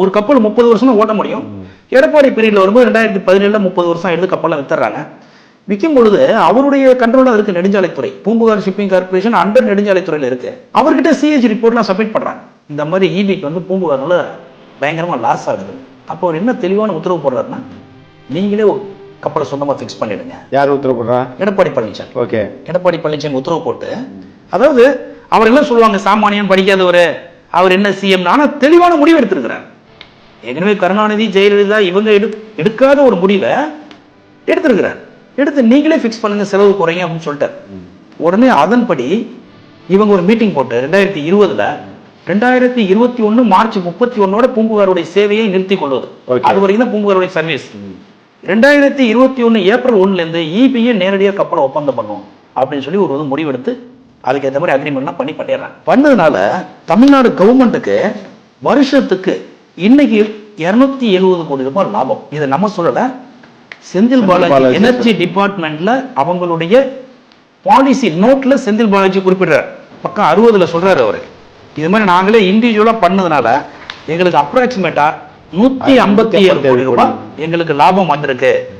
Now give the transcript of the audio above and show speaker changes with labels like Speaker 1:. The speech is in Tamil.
Speaker 1: ஒரு கப்பல் முப்பது வருஷம் தான் ஓட்ட முடியும். எடப்பாடி பீரியட்ல வரும்போது ரெண்டாயிரத்தி பதினேழுல முப்பது வருஷம் எடுத்து கப்பல்லாம் வித்துறாங்க விற்கும் பொழுது அவருடைய கண்ட்ரோலாக இருக்கு நெடுஞ்சாலைத்துறை. பூம்புகார் ஷிப்பிங் கார்பரேஷன் அண்டர் நெடுஞ்சாலைத்துறையில இருக்கு. அவர்கிட்ட சிஹெச் ரிப்போர்ட்லாம் சப்மிட் பண்றாங்க இந்த மாதிரி ஈபிக்கு வந்து பூம்புகார்ல பயங்கரமா லாஸ் ஆகுது. அப்போ அவர் என்ன தெளிவான உத்தரவு போடுறாருன்னா நீங்களே கப்பலை சொந்தமா ஃபிக்ஸ் பண்ணிடுங்க.
Speaker 2: யார் உத்தரவு போடுறா?
Speaker 1: எடப்பாடி பழனிசாமி
Speaker 2: ஓகே.
Speaker 1: எடப்பாடி பழனிசாமி உத்தரவு போட்டு அதாவது அவர் எல்லாம் சொல்லுவாங்க சாமானியன் படிக்காதவர் அவர் என்ன சிஎம் ஆனா தெளிவான முடிவு எடுத்திருக்கிறார். ஏற்கனவே கருணாநிதி ஜெயலலிதா இவங்க எடு எடுக்காத ஒரு முடிவை எடுத்திருக்கிறார். எடுத்து நீங்களே ஃபிக்ஸ் பண்ணுங்க செலவு குறைங்க அப்படின்னு சொல்லிட்டார். உடனே அதன்படி இவங்க ஒரு மீட்டிங் போட்டு ரெண்டாயிரத்தி இருபதுல ரெண்டாயிரத்தி இருபத்தி ஒண்ணு மார்ச் முப்பத்தி ஒன்னோட பூம்புகாருடைய சேவையை நிறுத்தி கொள்வது. அது வரைக்கும் தான் பூம்புகாருடைய சர்வீஸ் ரெண்டாயிரத்தி இருபத்தி ஒன்று ஏப்ரல் ஒண்ணுல இருந்து இபியை நேரடியாக கப்பலை ஒப்பந்தம் பண்ணுவோம் அப்படின்னு சொல்லி ஒரு இது முடிவெடுத்து அதுக்கு ஏற்ற மாதிரி அக்ரிமெண்ட்லாம் பண்ணி பண்ணிடுறாங்க. பண்ணதுனால தமிழ்நாடு கவர்மெண்ட்டுக்கு வருஷத்துக்கு இன்னைக்கு இருநூத்தி எழுபது கோடி ரூபாய் லாபம். இதை நம்ம சொல்லல. செந்தில்
Speaker 2: பாலாஜி
Speaker 1: எனர்ஜி டிபார்ட்மெண்ட்ல அவங்களுடைய பாலிசி நோட்ல செந்தில் பாலாஜி குறிப்பிடுறார். பக்கம் அறுபதுல சொல்றாரு அவரு. இது மாதிரி நாங்களே இண்டிவிஜுவலா பண்ணதுனால எங்களுக்கு அப்ராக்சிமேட்டா நூத்தி ஐம்பத்தி ஏழு கோடி ரூபாய் எங்களுக்கு லாபம் வந்திருக்கு.